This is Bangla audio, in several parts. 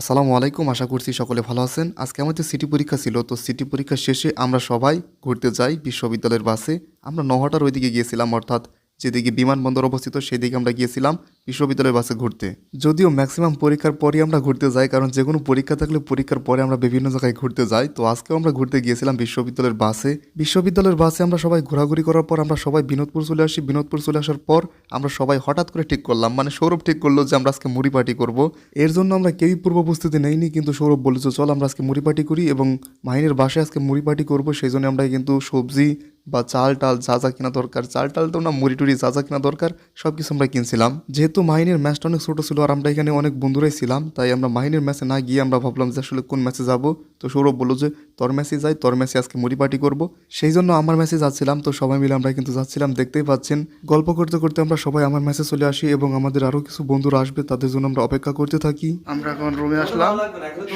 আসসালামু আলাইকুম, আশা করছি সকলে ভালো আছেন। আজকে আমাদের সিটি পরীক্ষা ছিল, তো সিটি পরীক্ষা শেষে আমরা সবাই ঘুরতে যাই বিশ্ববিদ্যালয়ের বাসে। আমরা নহাটার ওইদিকে গিয়েছিলাম, অর্থাৎ যেদিকে বিমানবন্দর অবস্থিত, সেদিকে আমরা গিয়েছিলাম বিশ্ববিদ্যালয়ের বাসে ঘুরতে। যদিও ম্যাক্সিমাম পরীক্ষার পরই আমরা ঘুরতে যাই, কারণ যে কোনো পরীক্ষা থাকলে পরীক্ষার পরে আমরা বিভিন্ন জায়গায় ঘুরতে যাই। তো আজকেও আমরা ঘুরতে গিয়েছিলাম বিশ্ববিদ্যালয়ের বাসে। বিশ্ববিদ্যালয়ের বাসে আমরা সবাই ঘোরাঘুরি করার পর আমরা সবাই বিনোদপুর চলে আসি। বিনোদপুর চলে আসার পর আমরা সবাই হঠাৎ করে ঠিক করলাম। মানে সৌরভ ঠিক করল যে আমরা আজকে মুড়ি পার্টি করব। এর জন্য আমরা কেউই পূর্ব প্রস্তুতি নেইনি, কিন্তু সৌরভ বলেছে চল আমরা আজকে মুড়ি পার্টি করি এবং মাহিনের বাসায় আজকে মুড়ি পার্টি করব। সেই জন্য আমরা কিন্তু সবজি বা চাল টাল যা যা কেনা দরকার, চাল টাল তো না, মুড়ি টুড়ি যা যা কেনা দরকার সব কিছু আমরা কিনছিলাম। যেহেতু মাহিনের ম্যাচটা অনেক ছোটো ছিল আর আমরা এখানে অনেক বন্ধুরাই ছিলাম, তাই আমরা মাহিনের ম্যাচে না গিয়ে আমরা ভাবলাম যে আসলে কোন ম্যাচে যাব। তো সৌরভ বলল যে, তোর ম্যাচে যাই, তোর ম্যাচে আজকে মুড়ি পার্টি করব। সেই জন্য আমার ম্যাচে যাচ্ছিলাম, তো সবাই মিলে আমরা কিন্তু যাচ্ছিলাম, দেখতেই পাচ্ছেন। গল্প করতে করতে আমরা সবাই আমার ম্যাচে চলে আসি এবং আমাদের আরও কিছু বন্ধুরা আসবে, তাদের জন্য আমরা অপেক্ষা করতে থাকি। আমরা এখন রুমে আসলাম,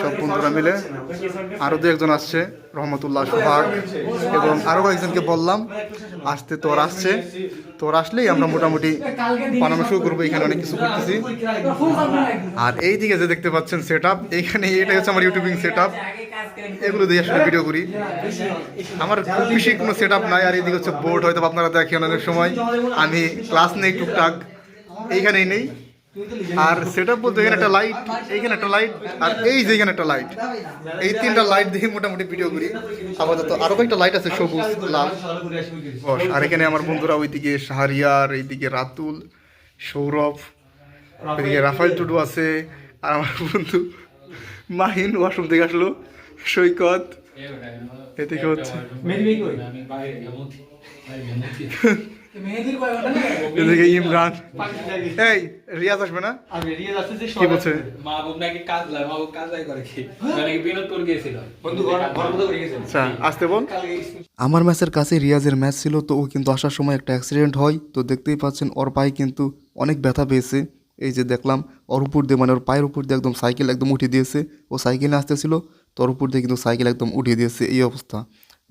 সব বন্ধুরা মিলে। আরও দু একজন আসছে। রহমতুল্লাহ সোহাগ এবং আরও কয়েকজনকে বললাম, আসতে তোর আসছে। তোর আসলেই আমরা মোটামুটি বানানো শুরু করব, এখানে অনেক কিছু করতেছি। আর এই দিকে যে দেখতে পাচ্ছেন সেট আপ এইখানে এটা হচ্ছে আমার ইউটিউবিং সেট আপ এগুলো দিয়ে আসলে ভিডিও করি। আমার খুব বেশি কোনো সেট আপ নাই, আর এইদিকে হচ্ছে বোর্ড হয়তো আপনারা দেখেন অনেক সময়। আমি ক্লাস নেই টুকটাক। এইখানেই নেই। আর সেট বলতে এখানে একটা লাইট এইখানে একটা লাইট আর এই যে এখানে একটা লাইট এই তিনটা লাইট দিয়ে মোটামুটি ভিডিও করি। আপাতত আরও কয়েকটা লাইট আছে, সবুজ, লাল। আর এখানে আমার বন্ধুরা ওইদিকে শাহরিয়ার, এইদিকে রাতুল, সৌরভ ওইদিকে রাফাইল টুডু আছে, আর আমার বন্ধু মাহিন ওয়াশরুম থেকে আসলো, সৈকত। এদিকে হচ্ছে এদিকে ইমরান। এই রিয়াজ আসবে না? কি বলছে? মাহবুব নাকি কাজ লাই মাহবুব কাজ লাই করে কি? মানে গিয়েছিল? বন্ধু আচ্ছা আসতে বল। আমার ম্যাচের কাছে রিয়াজের ম্যাচ ছিল তো ও কিন্তু আসার সময় একটা অ্যাক্সিডেন্ট হয় তো দেখতেই পাচ্ছেন ওর পায়ে কিন্তু অনেক ব্যথা পেয়েছে। এই যে দেখলাম ওর উপর দিয়ে মানে ওর পায়ের উপর দিয়ে একদম সাইকেল একদম উঠিয়ে দিয়েছে। ও সাইকেলে আসতেছিল তো ওর উপর দিয়ে কিন্তু সাইকেল একদম উঠিয়ে দিয়েছে এই অবস্থা।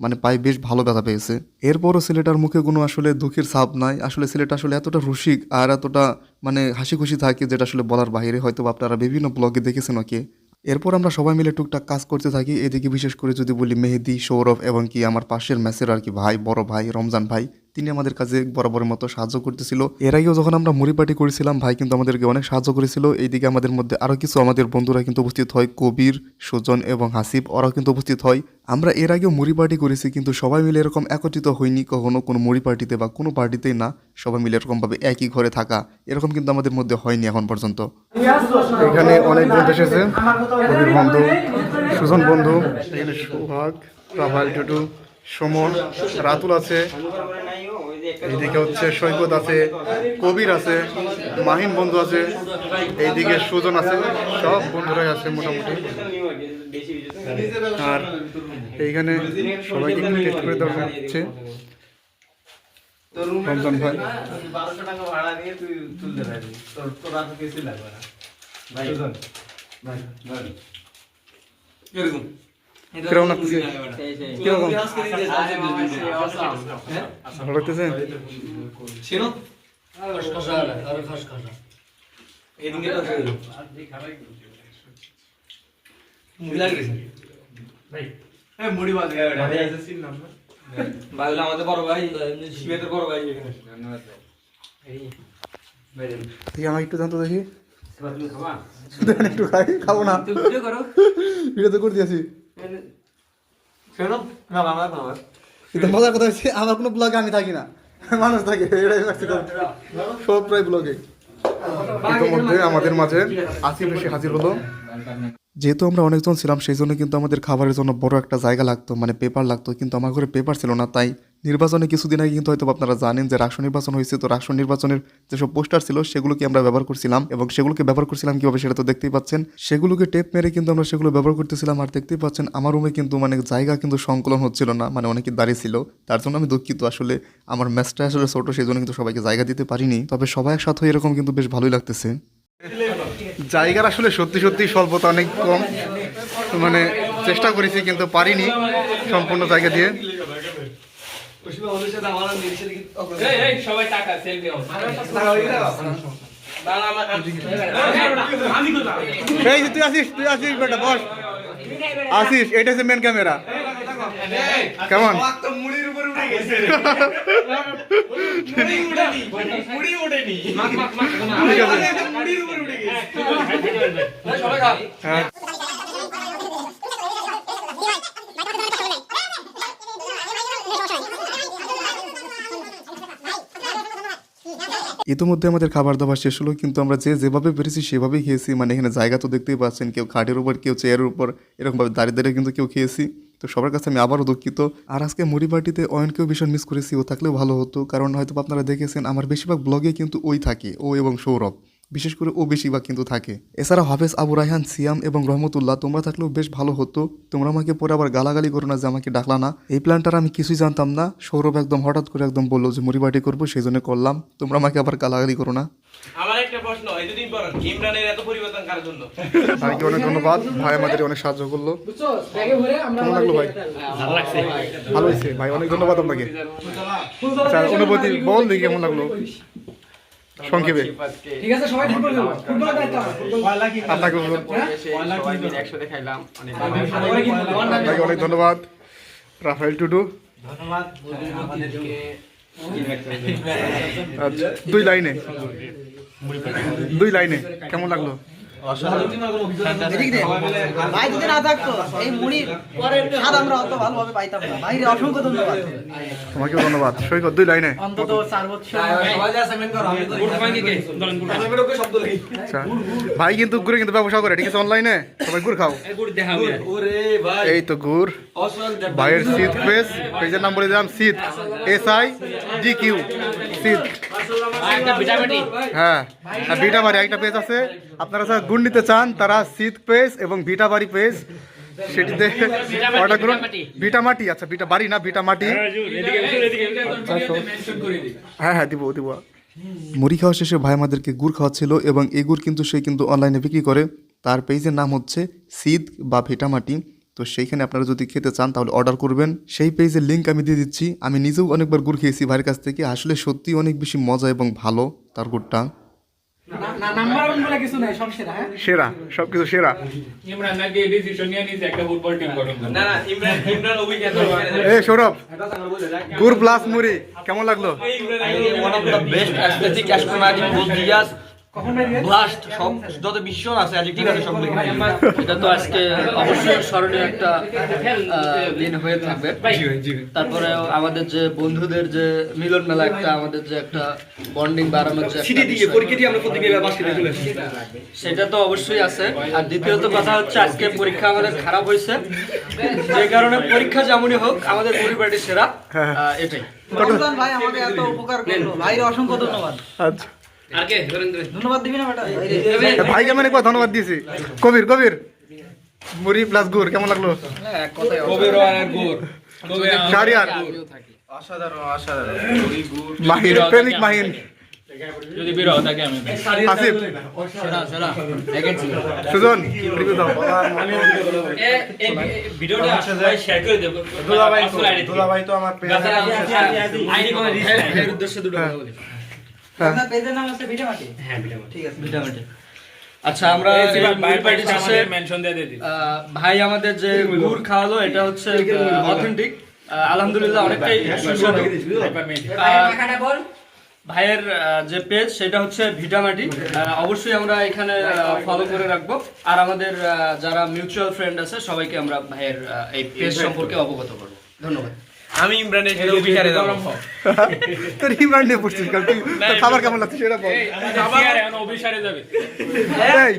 মানে পায়ে বেশ ভালো ব্যথা পেয়েছে। এরপরও ছেলেটার মুখে কোনো আসলে দুঃখের ছাপ নাই। আসলে ছেলেটা আসলে এতটা রসিক আর এতটা মানে হাসি খুশি থাকে যেটা আসলে বলার বাইরে হয়তো আপনারা বিভিন্ন ব্লগে দেখেছেন ওকে এরপর আমরা সবাই মিলে টুকটাক কাজ করতে থাকি। এদিকে বিশেষ করে যদি বলি মেহেদি, সৌরভ এবং কি আমার পাশের ম্যাচের আর কি ভাই, বড় ভাই, রমজান ভাই। তিনি আমাদের কাজে বরাবরের মতো সাহায্য করতেছিল। এর আগেও যখন আমরা মুড়ি পার্টি করেছিলাম, ভাই কিন্তু আমাদেরকে অনেক সাহায্য করেছিল। এইদিকে আমাদের মধ্যে আরও কিছু আমাদের বন্ধুরা কিন্তু উপস্থিত হয়। কবির, সুজন এবং হাসিব, ওরাও কিন্তু উপস্থিত হয়। আমরা এর আগেও মুড়ি পার্টি করেছি, কিন্তু সবাই মিলে এরকম একত্রিত হয়নি কখনো কোনো মুড়ি পার্টিতে বা কোনো পার্টিতেই না। সবাই মিলে এরকমভাবে একই ঘরে থাকা, এরকম কিন্তু আমাদের মধ্যে হয়নি এখন পর্যন্ত। এখানে অনেক বন্ধু এসেছে। কবির বন্ধু, সুজন বন্ধু, সোহাগ টুটু। সুমন রাতুল আছে, এইদিকে হচ্ছে সৈকত আছে, কবির আছে মাহিন বন্ধু আছে, এইদিকে সুজন আছে, সব বন্ধুরাই আছে মোটামুটি। আর এইখানে সবাইকে টেস্ট করে দেওয়া হচ্ছে। রমজান ভাই। বারোশো টাকা ভাড়া নিয়ে তুই তুলতে পারবি তোর তোর কিছু লাগবে না ভাই ভাই, এরকম। কীরকম লাগতেছে কীরকম ভালো লাগতেছে? নাম না ভাই। হলো আমাদের বড় ভাই শিবেদের বড় ভাই এখানে। ধন্যবাদ দেখি আমাকে একটু জানতো দেখি? একটু খাই খাব না। ভিডিও তো করে দিয়েছি কিন্তু মজার কথা হচ্ছে আমার কোনো ব্লগে আমি থাকি না। মানুষ থাকে এটাই সব প্রায় ব্লগে ইতিমধ্যে আমাদের মাঝে আসিফ এসে হাজির হলো। যেহেতু আমরা অনেকজন ছিলাম সেই জন্য কিন্তু আমাদের খাবারের জন্য বড় একটা জায়গা লাগতো মানে পেপার লাগতো কিন্তু আমার ঘরে পেপার ছিল না তাই নির্বাচনে কিছুদিন আগে কিন্তু হয়তো আপনারা জানেন যে রাষ্ট্র নির্বাচন হয়েছে। তো রাষ্ট্র নির্বাচনের যেসব পোস্টার ছিল সেগুলোকে আমরা ব্যবহার করছিলাম? এবং সেগুলোকে ব্যবহার করছিলাম কীভাবে সেটা তো দেখতেই পাচ্ছেন। সেগুলোকে টেপ মেরে কিন্তু আমরা সেগুলো ব্যবহার করতেছিলাম আর দেখতেই পাচ্ছেন আমার রুমে কিন্তু মানে জায়গা কিন্তু সংকলন হচ্ছিল না মানে অনেকে দাঁড়িয়ে ছিল। তার জন্য আমি দুঃখিত আসলে। আমার ম্যাচটা আসলে ছোট সেই জন্য কিন্তু সবাইকে জায়গা দিতে পারিনি। তবে সবাই একসাথে এরকম কিন্তু বেশ ভালোই লাগতেছে। জায়গার আসলে সত্যি সত্যি স্বল্পতা অনেক কম। মানে চেষ্টা করেছি কিন্তু পারিনি সম্পূর্ণ জায়গা দিয়ে। ওসিবা ওদের সাথে আমার নিরিশে এই এই সবাই টাকা সেলফি হবে এই তুই আসিস তুই আসিস বেটা বস। আসিস এটা হচ্ছে মেন ক্যামেরা কেমন? ঠিক আছে। হ্যাঁ। ইতিমধ্যে আমাদের খাবার দাবার শেষ হলো, কিন্তু আমরা যে যেভাবে পেরেছি সেভাবেই খেয়েছি। মানে এখানে জায়গা তো দেখতেই পাচ্ছেন, কেউ খাটের উপর, কেউ চেয়ারের উপর, এরকমভাবে দাঁড়িয়ে দাঁড়িয়ে কিন্তু কেউ খেয়েছি। তো সবার কাছে আমি আবারও দুঃখিত। আর আজকে মুড়ি পার্টিতে অয়নকেও ভীষণ মিস করেছি, ও থাকলেও ভালো হতো। কারণ হয়তো আপনারা দেখেছেন, আমার বেশিরভাগ ব্লগে কিন্তু ওই থাকে, ও এবং সৌরভ। বিশেষ করে ও বেশিরভাগ কিন্তু থাকে। এছাড়া হাফেজ আবু রায়হান সিয়াম এবং রহমতুল্লাহ তোমরা থাকলেও বেশ ভালো হতো। তোমরা আমাকে পরে আবার গালাগালি করো না যে আমাকে ডাকলা না। এই প্ল্যানটার আমি কিছুই জানতাম না। সৌরভ একদম হঠাৎ করে একদম বলল যে মুড়ি পার্টি করব সেই জন্য করলাম। তোমরা আমাকে আবার গালাগালি করো না। আমার একটা প্রশ্ন এই দুদিন পর ইমরানের এত পরিবর্তন কার জন্য? ভাইকে অনেক ধন্যবাদ। ভাই আমাদের অনেক সাহায্য করল। কেমন লাগল ভাই? ভালো হয়েছে ভাই অনেক ধন্যবাদ আপনাকে। আচ্ছা অনুভূতি বল দেখি কেমন লাগল। সংক্ষেপে। ঠিক আছে সবাই ফুটবল খেলো। ফুটবল দায়িত্ব আপনাকে। একসাথে খাইলাম। অনেক ধন্যবাদ। রাফায়েল টুডু। আচ্ছা দুই লাইনে। দুই লাইনে। কেমন লাগল। ভাই যদি না থাকতো এই মুড়ির স্বাদ আমরা অত ভালোভাবে পাইতাম না। ভাইরে অসংখ্য ধন্যবাদ। তোমাকেও ধন্যবাদ। সৈকত দুই লাইনে। অন্তত চার বছর সবাই যা সেমেন্ট করো আমি গুড ভাঙ্গি কে? দলেন গুড আমি ওকে শব্দ লাগি আচ্ছা ভাই কিন্তু গুড়ে কিন্তু ব্যবসা করে ঠিক আছে অনলাইনে সবাই গুড় খাও। ভাই। এই তো গুড়। ভাইয়ের শীত পেজ পেজের নাম বলে দিলাম শীত এস আই ডি কিউ শীত হ্যাঁ ভিটা বাড়ি একটা পেজ আছে। আপনারা যারা গুড় নিতে চান, তারা শীত পেজ এবং ভিটা বাড়ি পেজ সেটিতে অর্ডার করুন। ভিটা মাটি আচ্ছা ভিটা বাড়ি না, ভিটা মাটি। হ্যাঁ হ্যাঁ দিব দিব। মুড়ি খাওয়া শেষে ভাই আমাদেরকে গুড় খাওয়াচ্ছিল এবং এই গুড় কিন্তু সে কিন্তু অনলাইনে বিক্রি করে। তার পেজের নাম হচ্ছে সিদ বা ভিটামাটি তো সেইখানে আপনারা যদি খেতে চান তাহলে অর্ডার করবেন। সেই পেজের লিঙ্ক আমি দিয়ে দিচ্ছি। আমি নিজেও অনেকবার গুড় খেয়েছি ভাইয়ের কাছ থেকে। আসলে সত্যি অনেক বেশি মজা এবং ভালো তার গুড়টা। না নাম্বার ওয়ান বলে কিছু নাই সব সেরা হ্যাঁ? সেরা সব কিছু সেরা। ইমরান নাকি ডিসিশন নিয়ে নিছে একটা ফুটবল টিম গঠন করবে না না ইমরান ইমরান অভিজ্ঞতা এ সৌরভ গুড় প্লাস মুড়ি কেমন লাগল? One of the best aesthetic astronatic both কখন বেরিয়ে blast সব যত বিশ্ব আছে আজ আছে সব এটা তো আজকে অবশ্যই স্মরণীয় একটা দিন হয়ে থাকবে। তারপরে আমাদের যে বন্ধুদের যে মিলন মেলা একটা আমাদের যে একটা বন্ডিং বাড়ানোর যে সিটি তো অবশ্যই আছে। আর দ্বিতীয়ত কথা হচ্ছে আজকে পরীক্ষা আমাদের খারাপ হয়েছে। যে কারণে পরীক্ষা যেমনই হোক আমাদের পরিবারটি সেরা এটাই। ভাই আমাকে এত উপকার করল। ভাইরে অসংখ্য ধন্যবাদ। আচ্ছা। আর কে? ধরেন ধরেন ধন্যবাদ দিবি না বেটা? ভাইকে মানে একবার ধন্যবাদ দিয়েছি? কবির কবির। মুড়ি প্লাস গুড় কেমন লাগল? কবে রয় গুড। কবে শাহরিয়ার মাহিন প্রেমিক মাহিন যদি বের হও তাকে আমি আসিফ। সুজন রিভিউ দাও। ভিডিওটা সবাই শেয়ার করে দেব। দুলাভাই দুলাভাই তো আমার আইডি কোন এর উদ্দেশ্যে দুটো কথা বলি। আপনার পেজের নাম হচ্ছে ভিটামাটি। হ্যাঁ ভিটামাটি। ঠিক আছে। ভিটামিন আচ্ছা আমরা এই মুড়ি পার্টি শেষে মেনশন দিয়ে দিই। ভাই আমাদের যে গুড় খাওয়ালো এটা হচ্ছে অথেন্টিক আলহামদুলিল্লাহ অনেকটাই সুস্বাদু। ভাইয়ের যে পেজ সেটা হচ্ছে ভিটামাটি। আহ, অবশ্যই আমরা এখানে ফলো করে রাখব। আর আমাদের যারা মিউচুয়াল ফ্রেন্ড আছে সবাইকে আমরা ভাইয়ের এই পেজ সম্পর্কে অবগত করব। ধন্যবাদ। আমি ইমরানের সাথে যাব। তোর ইমরান নিয়ে পড়ছিস কাল তুই খাবার কেমন লাগছে সেটা বল। এখন যাবে। এই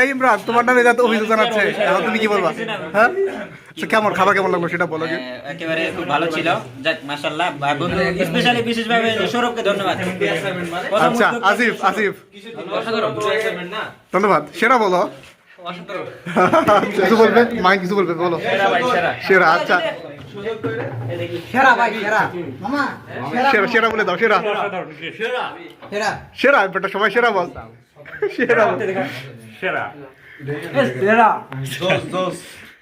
এই ইমরান তোমার নামে যত অভিযোগ জানাচ্ছে এখন তুমি কি বলবা? হ্যাঁ? আচ্ছা, কেমন খাবার কেমন লাগল সেটা বলো একেবারে খুব ভালো ছিল। যাক মাশাআল্লাহ। স্পেশালি বিশেষভাবে সৌরভকে ধন্যবাদ। আচ্ছা আসিফ আসিফ। ধন্যবাদ। সেরা বলো। কিছু বলবে? মাই কিছু বলবে? বলো। সেরা আচ্ছা। সেরা ভাই সেরা। মামা সেরা সেরা বলে দাও সেরা। সেরা সেরা। বেটা সবাই সেরা বল। সেরা। সেরা।